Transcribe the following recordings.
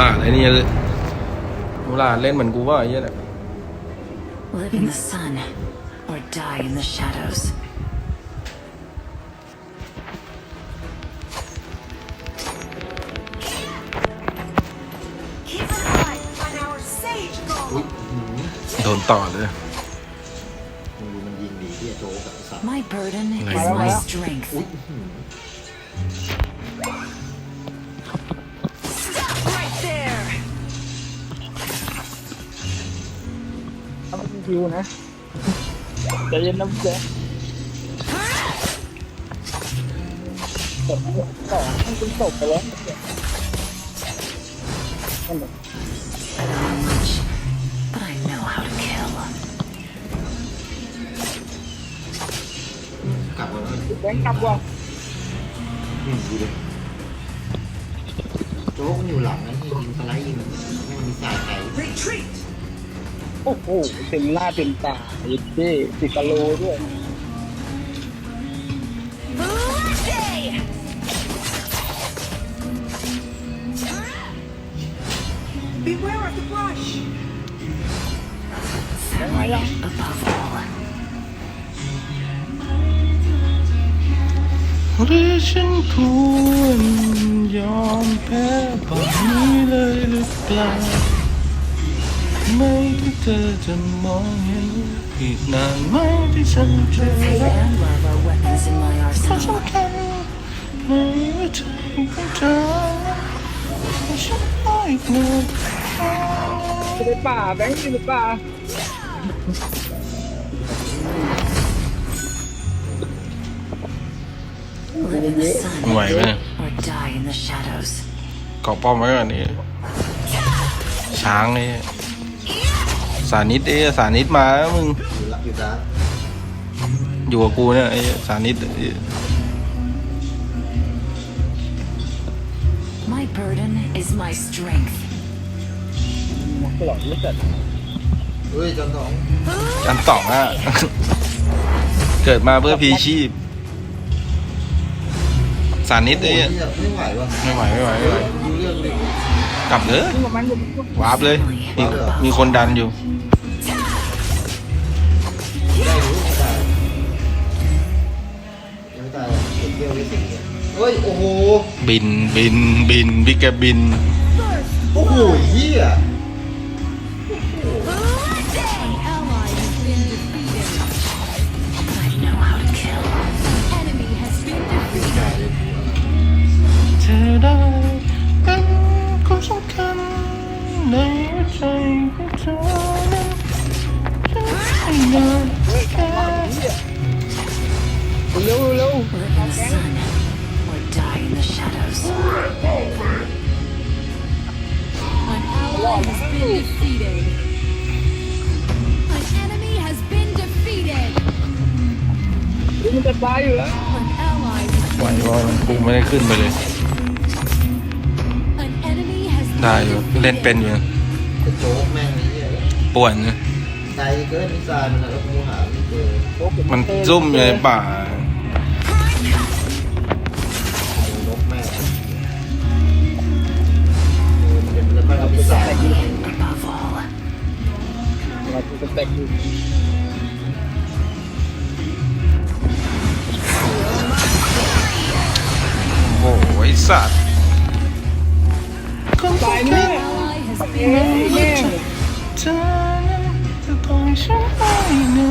ลาดไอ้นี่เลยมูลาดเล่นเหมือนกูว่าไอ้เหี้ยแหละ Live in the sun or die in the shadows. Keep an eye on our sage อุ้ย golem. หืมโดนต่อเลย มึงดูมันยิงดีที่โจ๊กกับไอ้สัตว์ My burden is Nice. my strength. คิวนะใจเย็นนะพี่แจ๊คตบต่อให้คุณตบไปแล้วนั่นแหละ I don't know much, but I know how to kill. กลับมาแล้วแบงค์กลับว่ะอืมดูดิโจ๊กมันอยู่หลังนะที่ยิงสไลด์ยิงแม่งมีสายไก่ Retreat. โอ้โหเต็มหน้าเต็มตาเย็ดเจ้ติดกะโลด้วย Latte. Beware of the brush. Family above all. หรือฉันค วรยอมแพ้แบบนี้เลยหรือเปล่าไม่ที่เธอจะมองเห็นอีกนานไหมที่ฉันจะ Hate รัก and love are weapons in my เพราะ arsenal. สำคัญในหัวใจของเธอไม่ใช่อีกหนึ่งอยู่ในป่าแบงค์อยู่ในป่า Live in the sun ไหวไหมเนี่ย or die in the shadows. เกาะป้อมไว้ก่อนนี่ช้างนี่ สานิดเอ้ยสานิดมาแล้วมึง อยู่ละอยู่ด้านอยู่กับกูเนี่ยไอ้สานิดไอ้ My burden is my strength. ตลอดไม่เสร็จเฮ้ยจอนสองอันสองอะ เกิดมาเพื่อพีชีพ สานิดโอ้ไอ้ยเนี่ยไม่ไหวว่ะไม่ไหวไม่ไหวไม่ไหวดูเรื่องดิกลับเลย นี่ประมาณอยู่วาร์ปเลย มีมีคนดันอยู่ เฮ้ย โอ้โห บินบินบินบิ๊กแกบิน โอ้โหเหี้ย มันจะตายอยู่แล้ว An ally has ไหวว่ากูไม่ได้ขึ้นไปเลย An enemy has ได้อยู่เล่นเป็นอยู่นะไอ้โจ๊กแม่งนี่เนี่ยป่วนนะไกลเกินมิสไซล์มันนะแล้วกูหาไม่เจอมันซุ่มอยู่ในป่านกแม่งเออมันเป็นแล้วก็มิสไซล์ Above all. เราจะแตกอยู่ สัตว์ตายแน่ ally has แน่แน่เธอนั้นจะต้องฉันไปนะ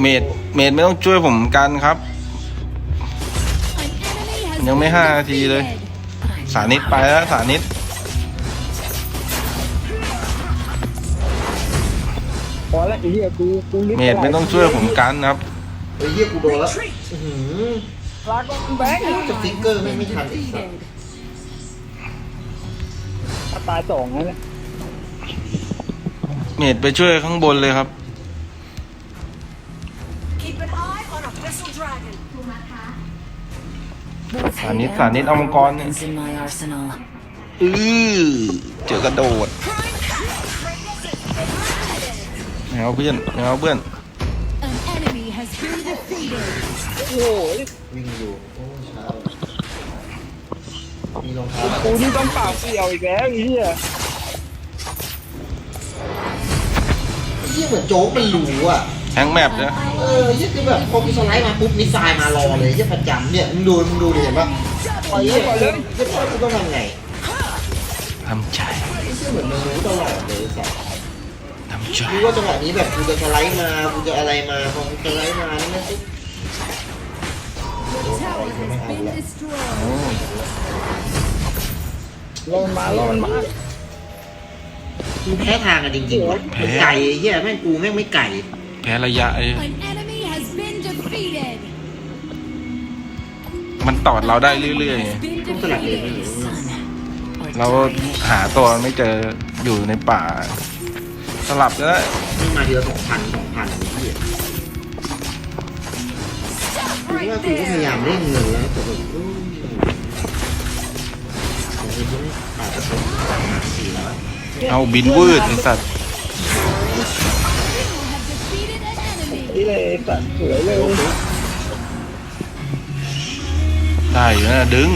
เมดเมดไม่ต้องช่วยผมกันครับ An enemy has ยังไม่ been ห้านาทีเลย defeated. But I สา know นิด how ไปแล้วสานิดพอแล้วไอ้เหี้ยกูกูรีบเมดไม่ต้องช่วยผมกันครับเฮ้ยเหี้ยกูโดนแล้ว อื้อหือลากอนแบงค์สติ๊กเกอร์ไม่ไม่ทันไอ้สัส Defeated. ถ้าตายสองนั่นแหละเมดไปช่วยข้างบนเลยครับ Keep an eye on a vessel dragon. Both hate Sanit, and sanit love ang are kon. weapons in my arsenal. อือเจอกระโดดแมวเพื่อนแมวเพื่อน โอ้โหวิ่งอยู่โอ้เช้ามีรองเท้ากูนี่ต้องเปล่าเปลี่ยวอีกแล้วไอ้เหี้ยยี่เหมือนโจ๊กมันรู้อะแฮงแมปเนี่ยเออยี่คือแบบพอกูสไลด์มาปุ๊บมิสไซล์มารอเลยยี่ประจำเนี่ยมึงดูมึงดูดิเห็นปะปล่อยเลยี่ยปล่อยเลยยี่ว่ากูต้องทำไงทำใจยี่เหมือนมันรู้ตลอดเลยสัส ทำใจกูว่าจังหวะนี้แบบกูจะสไลด์มากูจะอะไรมาพอกูสไลด์มานี่นะปุ๊บ Tower has been destroyed. โอ้รอมันมารอมันมากูแพ้ทางกันจริงๆวะมันไก่ไอ้เหี้ยแม่งกูแม่งไม่ไก่ แพ้ระยะไอ้ An enemy has been defeated. มันตอดเราได้เรื่อยๆไง Been ต้องสลับเลน defeated. ไม่รู้ Sun or เรา die in the หาตัวไม่เจออยู่ในป่า สลับก็ได้นี่มาเดือนสองพันสองพันไอ้เหี้ยกูว่ากูก็พยายามเร่งเงินแล้วแต่แบบอืมผมก็ไม่อาจจะเป็นสามสี่แล้วเอาบินวืดไอ้สัตว์ You have defeated an enemy. นี่เลยไอ้สัตว์สวยเลยได้อยู่นะดึง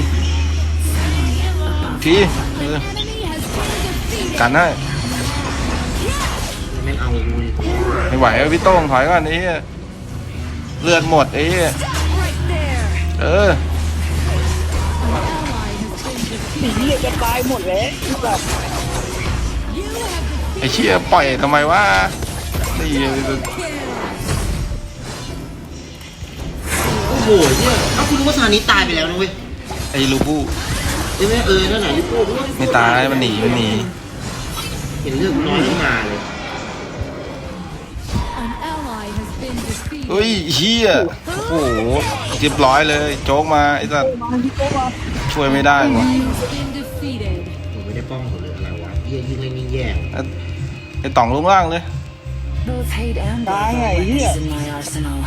ทีเออ An enemy has been defeated. กันได้ แม่งเอากูดิไม่ไหวแล้วพี่โต้งถอยก่อนไอ้เหี้ยเลือดหมดไอ้เหี้ย Right there. เออ An ally has been defeated. ไอ้เหี้ยจะตายหมดแล้วแบบ You have ไอ้ defeated เชี่ยปล่อยทำไมวะนี่ kill. โอ้โหเนี่ยเอ้าคุณรู้ว่าซานิตายไปแล้วนะเว้ยไอ้ลูบูใช่ไหมเออนั่นไหนะลิโป้กูว่าไม่ตายมันหนีมันหนีเห็นเรื่องน้อยขึ้นมาเลย เฮ้ยเฮียโอ้โหเรียบร้อยเลย โจ๊กมาไอ้สัตว์มาที่โต๊ะมาช่วยไม่ได้วะ Ally has been defeated. ผมไม่ได้ป้องเขาเลยอะไรวะเยี่ยยิ่งเล่นยิ่งแย่ไอ้ต่องลงล่างเลย Both hate and love Dying are idea. weapons in my arsenal.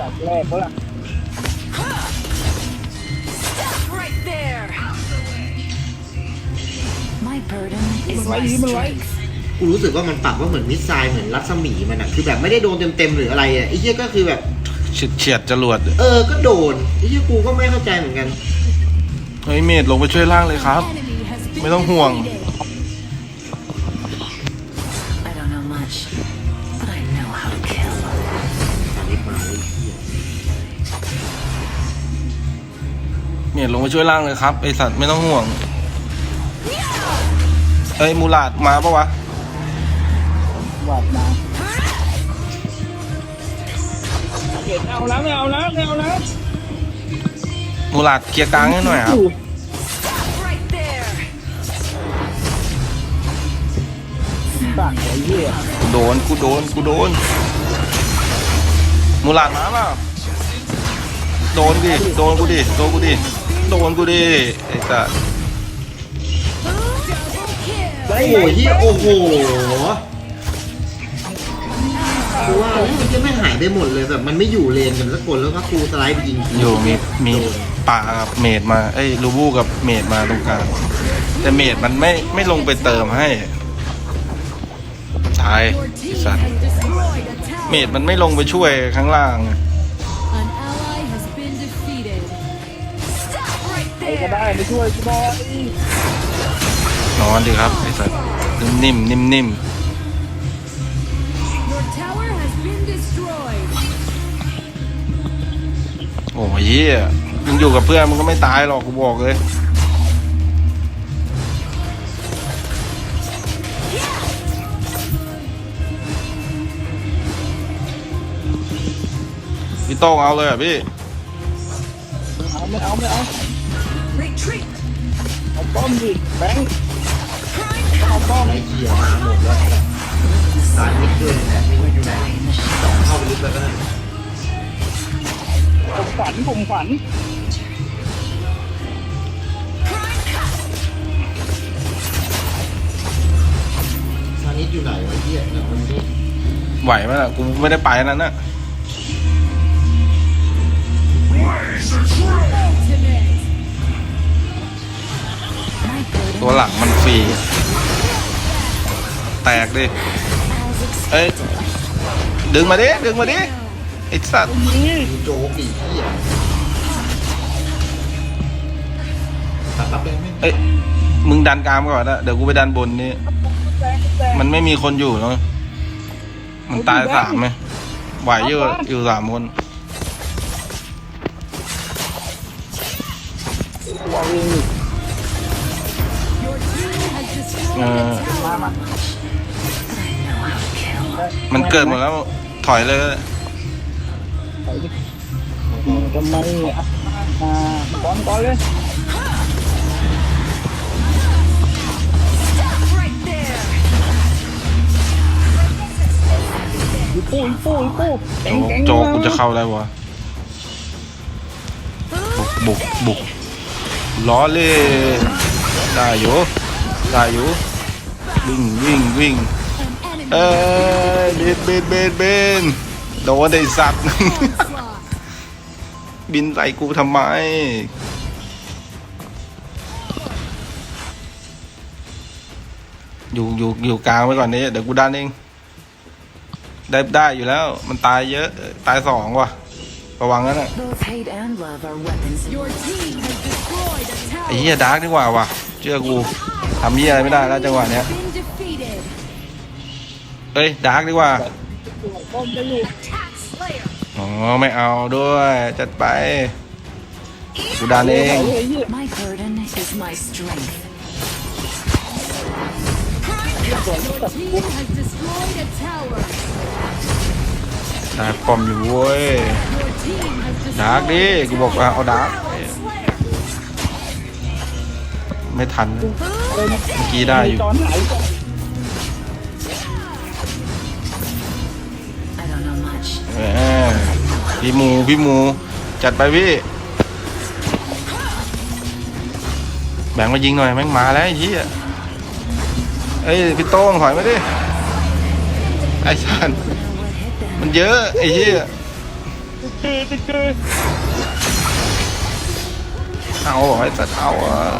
จัดแรกเขาล่ะ Right there. My burden is Mình lấy my gì, mình lấy. strength. กูรู้สึกว่ามันปรับว่าเหมือนมิสไซล์เหมือนรัศมีมันอะคือแบบไม่ได้โดนเต็มๆหรืออะไรอะไอ้เหี้ยก็คือแบบ เฉียดเฉียดจรวดเออก็โดนไอ้เหี้ยกูก็ไม่เข้าใจเหมือนกันเฮ้ยเมดลงไปช่วยล่างเลยครับ Enemy has been ไม่ต้องห่วง defeated. I don't know much, but I know how to kill. ตอนนี้มาไอ้เหี้ยเมดลงไปช่วยล่างเลยครับไอสัตว์ไม่ต้องห่วง เอ้ยมูลาดมาปะวะหวาดมาเห็นเอาแล้วไม่เอาแล้วไม่เอาแล้วมูลาดเคลียร์กลางให้หน่อยครับ Right there. สั่งไอ้เหี้ยกูโดนกูโดนกูโดนมูลาดมาเปล่าโดนดิโดนกูดิโดนกูดิโดนกูดิไอ้สัตว์ Double kill. โอ้โหเหี้ยโอ้โหกูว่าเฮ้ยมันจะไม่หายไปหมดเลยแบบมันไม่อยู่เลนกันสักคนแล้วก็กูสไลด์ไปยิงทีอยู่มีมีป่ากับเมดมาเอ้ยลูบูกับเมดมาตรงกลางแต่เมดมันไม่ไม่ลงไปเติมให้ตาย Your ไอ้ team สัตว์ has destroyed a tower. เมดมันไม่ลงไปช่วยข้างล่าง An ally has been defeated. Stop right ใครก็ there. ได้มาช่วยกูหน่อย นอนดิครับไอ้สัตว์นิ่มๆนิ่ม Your tower has been destroyed. ๆโอ้ยเหี้ยมึงอยู่กับเพื่อนมึงก็ไม่ตายหรอกกูบอกเลยพี่โต้งเอาเลยเหรอะพี่เอาไม่เอาไม่เอา Retreat. เอาป้อมดิแบงค์เอาป้อม ไอ้เหี้ยมาหมดแล้วสายมิดด้วยเนี่ไม่รู้อยู่ไหนสองเข้าไปลึกแล้วก็ได้ผมฝันผมฝันซานิดอยู่ไหนวะเหี้ยเนี่ยมันนี่ไหวไหมล่ะกูไม่ได้ไปนั้นน่ะ Ultimate. My burden ตัวหลังมันฟรี แตกดิ เอ้ย ดึงมาดิ ดึงมาดิ ไอ้สัตว์โจบีเอ้ย มึงดันกลางก่อนนะ เดี๋ยวกูไปดันบนนี่ มันไม่มีคนอยู่เนาะมันตายสามไหมไหวอยู่อยู่สามคนวอลวิงอีก has destroyed Uh, a มา tower. มามันเกิดหมดแล้วถอยเลยไปดิทำไมอะอ่าก่อนก่อนเลย Right there. อีปูอีปูอีปูเก่งเก่งโจกกูจะเข้าได้วะบุกบุกบุกล้อเล่ได้อยู่ ได้อยู่วิ่งวิ่งวิ่งเอ้ยบินบินบินบินโดนไอ้สัตว์ บินใส่กูทำไมอยู่อยู่อยู่กลางไว้ก่อนนี้เดี๋ยวกูดันเองได้ได้อยู่แล้ว มันตายเยอะตายสองว่ะ ระวังนั่นะไอ้เหี้ยดาร์กดีกว่าว่ะเชื่อกู ทำเหี้ยอะไรไม่ได้แล้วจังหวะเนี้ย Been defeated. เอ้ยดาร์กดีกว่าก้มจะอยู่อ๋อไม่เอาด้วย จัดไปกูดันเอง My burden is my strength. Your team has destroyed a tower. ดาร์กปลอมอยู่เว้ย Your team has ดาร์กดิ destroyed กูบอกว่าเอาดาร์กไม่ทัน เมื่อกี้ได้อยู่ จอนหาย I don't know much. แหมพี่หมูพี่หมู จัดไปพี่ แบ่งมายิงหน่อย แม่งมาแล้วไอ้เหี้เอ้ยพี่โต้งถอยมาดิ ไอ้ชันมันเยอะไอ้เหี้ยคือคือเอาไอ้สัตว์เอา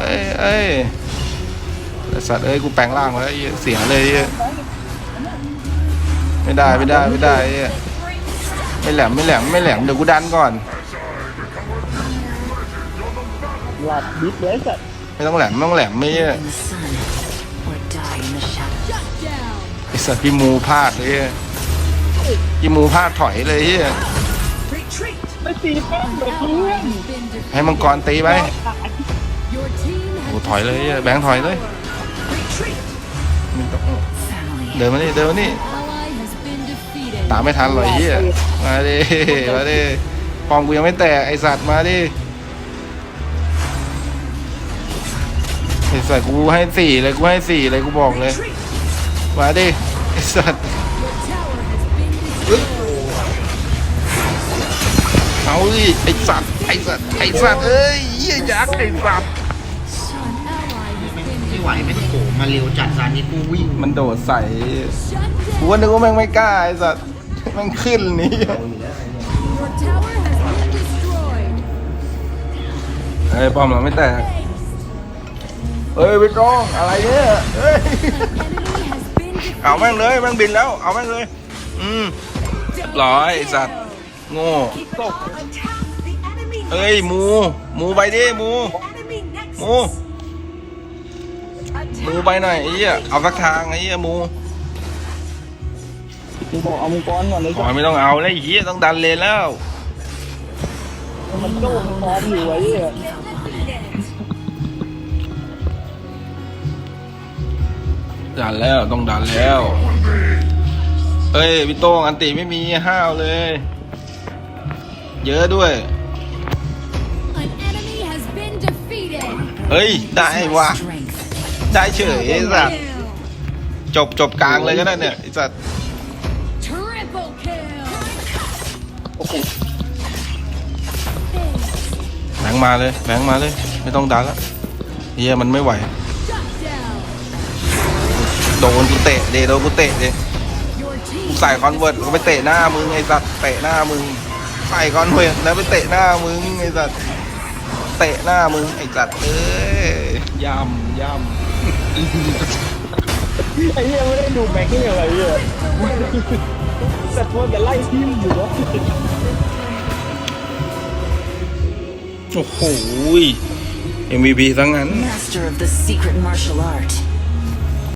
เอ้ยเอ้ย สัตว์เอ้ยกูแปลงร่างมาแล้วไอ้เหี้ยเสียเลยไอ้เหี้ยไม่ได้ไม่ได้ไม่ได้ไอ้เหี้ยไม่แหลมไม่แหลมไม่แหลมเดี๋ยวกูดันก่อนหลับดิสเลยสัตว์ไม่ต้องแหลมไม่ต้องแหลมไม่เหี้ย In the sun or die in the shadows. Shut down. ไอ้สัตว์พี่มูพลาดเลยเหี้ยพี่มูพลาดถอยเลยเฮียไม่ตีแป้งเลยเพื่อน Has been defeated. ให้มังกรตีไป Your team โอ้ has ถอยเลยเหี้ยแบงค์ถอยเลย ไม่ต้อง Family. เดินมานี่เดินมานี่ ally has been defeated. ตามไม่ทันหรอกไอ้เฮียมาดิมาดิปอมกูยังไม่แตกไอสัตว์มาดิไอสัตว์กูให้สี่เลยกูให้สี่เลยกูบอกเลยมาดิไอสัตว์ Your tower has been เฮ้ย destroyed. เอาดิไอสัตว์ไอสัตว์ไอสัตว์เอ้ยเหี้ยยักษ์ไอสัตว์ An ally has ไม่ been ไม่ไหวไม่โผล่มาเร็วจัดซานนี้กูวิ่งมันโดดใส่ shut กู down. ว่านึกว่าแม่งไม่กล้าไอสัตว์แม่งขึ้นนี่ Your tower has been destroyed. เฮ้ยป้อมเราไม่แตกเฮ้ยพี่ก้องอะไรเนี่ยเฮ้ย Enemy has been defeated. เอาแม่งเลยแม่งบินแล้ว เอาแม่งเลย อืมเรียบร้อยไอ้สัตว์โง่เฮ้ยหมูหมูไปดิหมูหมูห มูไปหน่อยไอ้เหี้ยเอาสักทางไอ้เหี้ยหมูกูบอกเอามังกรก่อนเลยขอไม่ต้องเอาแล้วไอ้เหี้ยต้องดันเลนแล้วมันโจ้มันพร้อมอยู่ไอ้เหี้ยดันแล้วต้องดันแล้วเฮ้ยพี่โต้งอันติไม่มีห้าวเลย เยอะด้วย An enemy has been defeated. เฮ้ย ได้ My ว่ะ strength. ได้เฉยไอ้สัตว์จบจบกลางเลยก็ได้เนี่ยไอ้สัตว์ Triple kill. แบงค์มาเลยแบงค์มาเลย ไม่ต้องดันละเฮียมันไม่ไหว Shut down. โดนกูเตะเดโดนกูเตะเด Your team ใส่คอนเวิร์ตก็ไปเตะหน้ามึงไอ้สัตว์เตะหน้ามึงใส่คอนเวิร์ตแล้วไปเตะหน้ามึงไอ้สัตว์เตะหน้ามึงไอ้สัตว์เอ้ยยำย ไอ้เหี้ยไม่ได้ดูแม็กนี่อะไรเหี้ยำแต่ตัวจะไล่ทิมอยู่วะโอ้โห MVP ทั้งนั้น Master of the secret martial art.